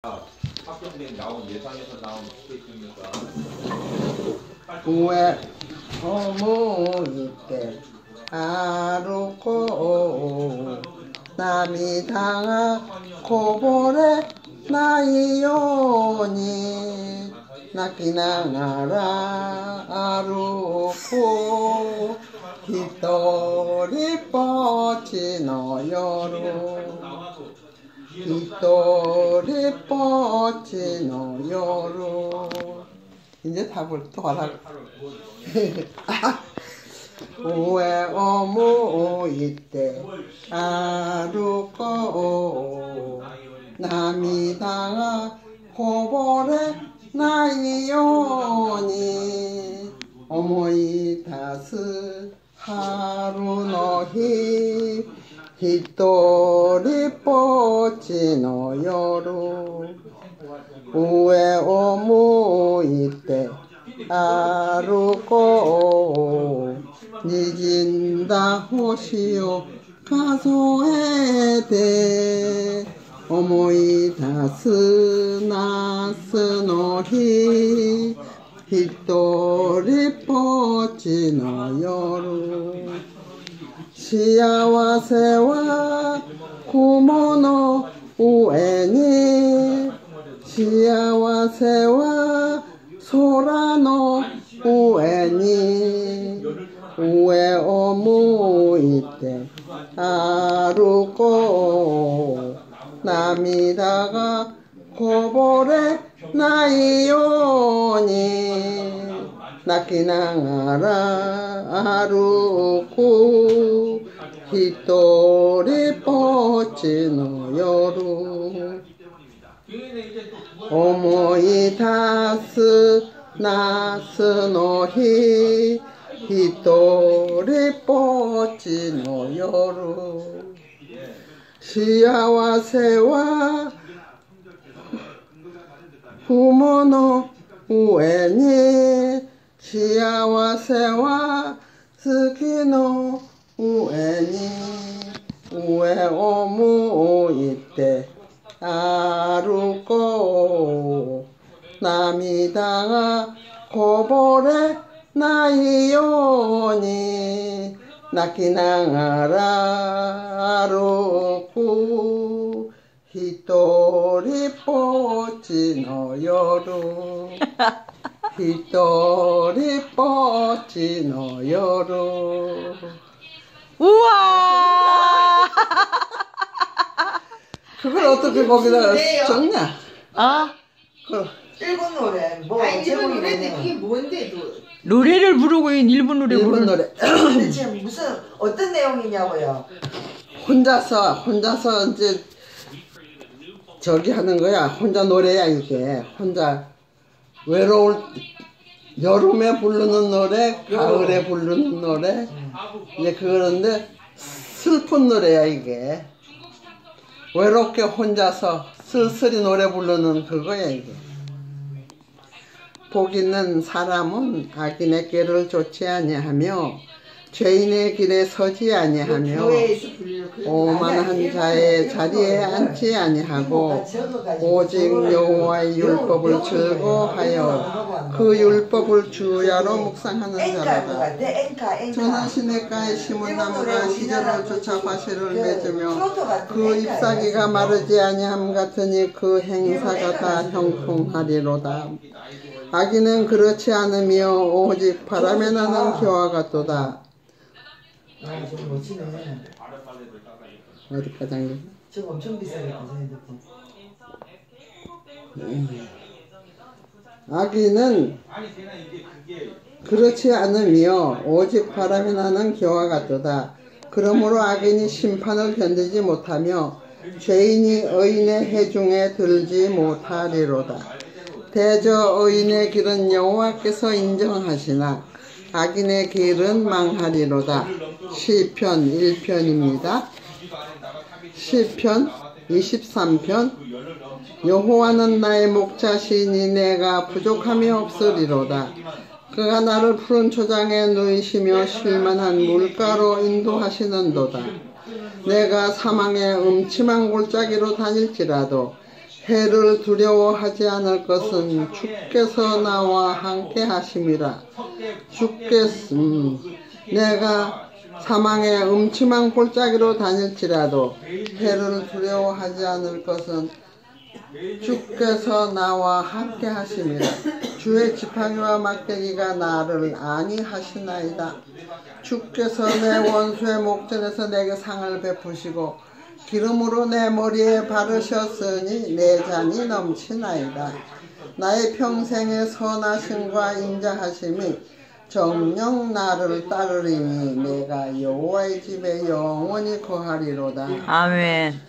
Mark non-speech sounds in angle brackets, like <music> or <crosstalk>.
上向いて歩こう涙がこぼれないように泣きながら歩こう一人ぼっちの夜 히토리 뻗치노 요루 이제 답을 또 하라. 오에 <laughs> 어무 이때 아루고 남이다가 고보레 나이오니 어머이 다스 하루노히 ひとりぼっちの夜上を向いて歩こう。滲んだ星を数えて思い出す夏の日。ひとりぼっちの夜。幸せは雲の上に。幸せは空の上に。上を向いて歩こう。涙がこぼれないように。泣きながら歩く一人ぼっちの夜。思い出す夏の日。一人ぼっちの夜。幸せは雲の上に。幸せは月の上に上を向いて歩こう。涙がこぼれないように泣きながら歩く。一人ぽっちの夜。<laughs> 一人ぽっちの夜。 우와! 그걸 어떻게 거기다 적냐? 아, 그 일본 노래 뭐 아니 일본 노래인데? 그게 뭔데 또 노래를 부르고 있는 일본 노래 일본 부르는 노래 근데 지금 무슨 어떤 내용이냐고요? 혼자서 혼자서 이제 저기 하는 거야 혼자 노래야 이게 혼자 외로울 여름에 부르는 노래 가을에 부르는 노래. 이제 그러는데 슬픈 노래야 이게. 외롭게 혼자서 쓸쓸히 노래 부르는 그거야 이게. 복 있는 사람은 악인의 길을 쫓지 아니하며 죄인의 길에 서지 아니하며 그 오만한 자의 자리에 앉지 아니하고 오직 여호와의 율법을 즐거워하여 그 율법을 주야로 묵상하는 자라다. 저는 시냇가에 심은 나무가 시절을 쫓아 과실을 맺으며 그 잎사귀가 마르지 아니함 같으니 그 행사가 다 형통하리로다. 악인은 그렇지 않으며 오직 바람에 나는 겨와 같도다. 멋지네 어디 가장님? 저거 엄청 비싸겠다 저 핸드폰 악인은 그렇지 않으며 오직 바람이 나는 겨와 같도다. 그러므로 악인이 심판을 견디지 못하며 죄인이 의인의 해중에 들지 못하리로다. 대저 의인의 길은 여호와께서 인정하시나 악인의 길은 망하리로다. 시편 1편입니다. 시편 23편 여호와는 나의 목자시니 내가 부족함이 없으리로다. 그가 나를 푸른 초장에 누이시며 쉴만한 물가로 인도하시는도다. 내가 사망의 음침한 골짜기로 다닐지라도 해를 두려워하지 않을 것은 주께서 나와 함께 하심이라. 주께서 음, 내가 사망의 음침한 골짜기로 다닐지라도 해를 두려워하지 않을 것은 주께서 나와 함께 하심이라. 주의 지팡이와 막대기가 나를 안위하시나이다. 주께서 내 원수의 목전에서 내게 상을 베푸시고 기름으로 내 머리에 바르셨으니 내 잔이 넘치나이다. 나의 평생의 선하심과 인자하심이 정녕 나를 따르리니 내가 여호와의 집에 영원히 거하리로다. 아멘.